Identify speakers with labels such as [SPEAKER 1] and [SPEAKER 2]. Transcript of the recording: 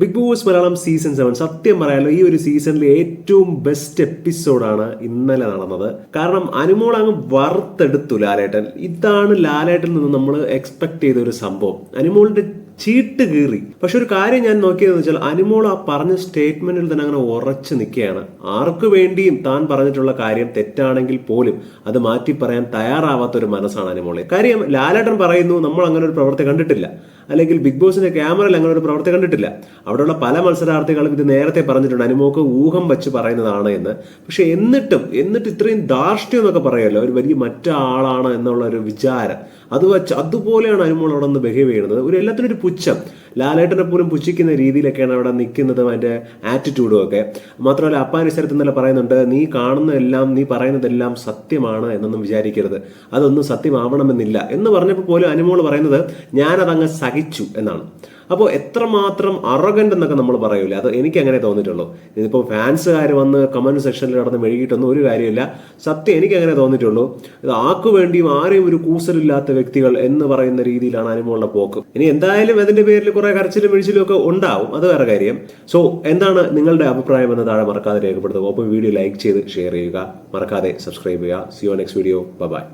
[SPEAKER 1] Bigg Boss Malayalam season seven. സത്യം പറയാലോ ഈ ഒരു സീസണിലെ ഏറ്റവും ബെസ്റ്റ് എപ്പിസോഡാണ് ഇന്നലെ നടന്നത്. കാരണം അനുമോൾ അങ്ങ് വറുത്തെടുത്തു ലാലേട്ടൻ. ഇതാണ് ലാലേട്ടൻ നിന്ന് നമ്മൾ എക്സ്പെക്ട് ചെയ്ത ഒരു സംഭവം. അനുമോളിന്റെ ചീട്ട് കീറി. പക്ഷെ ഒരു കാര്യം ഞാൻ നോക്കിയതെന്ന് വെച്ചാൽ അനുമോൾ ആ പറഞ്ഞ സ്റ്റേറ്റ്മെന്റിൽ തന്നെ അങ്ങനെ ഉറച്ചു നിൽക്കുകയാണ്. ആർക്കു വേണ്ടിയും താൻ പറഞ്ഞിട്ടുള്ള കാര്യം തെറ്റാണെങ്കിൽ പോലും അത് മാറ്റി പറയാൻ തയ്യാറാവാത്ത ഒരു മനസ്സാണ് അനുമോളെ കാര്യം ലാലേട്ടൻ പറയുന്നു നമ്മൾ അങ്ങനെ ഒരു പ്രവൃത്തി കണ്ടിട്ടില്ല. അല്ലെങ്കിൽ ബിഗ് ബോസിന്റെ ക്യാമറയിൽ അങ്ങനെ ഒരു പ്രവൃത്തി കണ്ടിട്ടില്ല. അവിടെയുള്ള പല മത്സരാർത്ഥികളും ഇത് നേരത്തെ പറഞ്ഞിട്ടുണ്ട്. അനുമോക്ക് ഊഹം വെച്ച് പറയുന്നതാണ് എന്ന്. പക്ഷെ എന്നിട്ടും എന്നിട്ട് ഇത്രയും ധാർഷ്ട്യം എന്നൊക്കെ പറയുമല്ലോ ഒരു വലിയ മറ്റാളാണ് എന്നുള്ള ഒരു വിചാരം. അത് വെച്ച് അതുപോലെയാണ് അനുമോൾ അവിടെ നിന്ന് ബിഹേവ് ചെയ്യുന്നത്. ഒരു എല്ലാത്തിനും ഒരു പുച്ഛം. ലാലേട്ടനെ പോലും പുച്ഛിക്കുന്ന രീതിയിലൊക്കെയാണ് അവിടെ നിൽക്കുന്നതും അതിന്റെ ആറ്റിറ്റ്യൂഡും ഒക്കെ. മാത്രമല്ല അപ്പാനുസരത്ത് ഇന്നലെ പറയുന്നുണ്ട് നീ കാണുന്നതെല്ലാം നീ പറയുന്നതെല്ലാം സത്യമാണ് എന്നൊന്നും വിചാരിക്കരുത്. അതൊന്നും സത്യമാവണമെന്നില്ല. എന്ന് പറഞ്ഞപ്പോൾ പോലും അനുമോൾ പറയുന്നത് ഞാനതങ്ങ് സഹിച്ചു എന്നാണ്. അപ്പോൾ എത്രമാത്രം അറഗന്റ് എന്നൊക്കെ നമ്മൾ പറയൂലേ? അത് എനിക്ക് അങ്ങനെ തോന്നിയിട്ടുള്ളൂ. ഇതിപ്പോൾ ഫാൻസുകാർ വന്ന് കമന്റ് സെക്ഷനിൽ നടന്ന് മെഴുകിയിട്ടൊന്നും ഒരു കാര്യമില്ല. സത്യം എനിക്ക് അങ്ങനെ തോന്നിയിട്ടുള്ളൂ. ഇത് ആക്കു വേണ്ടിയും ആരെയും ഒരു കൂസലില്ലാത്ത വ്യക്തികൾ എന്ന് പറയുന്ന രീതിയിലാണ് അനുമോളുടെ പോക്ക്. ഇനി എന്തായാലും അതിന്റെ പേരിൽ കുറെ കരച്ചിലും വിഴിച്ചിലും ഒക്കെ ഉണ്ടാവും. അത് വേറെ കാര്യം. സോ എന്താണ് നിങ്ങളുടെ അഭിപ്രായം എന്ന് താഴെ മറക്കാതെ രേഖപ്പെടുത്തുക. ഒപ്പം വീഡിയോ ലൈക്ക് ചെയ്ത് ഷെയർ ചെയ്യുക. മറക്കാതെ സബ്സ്ക്രൈബ് ചെയ്യുക. സിയോ നെക്സ്റ്റ് വീഡിയോ ബൈ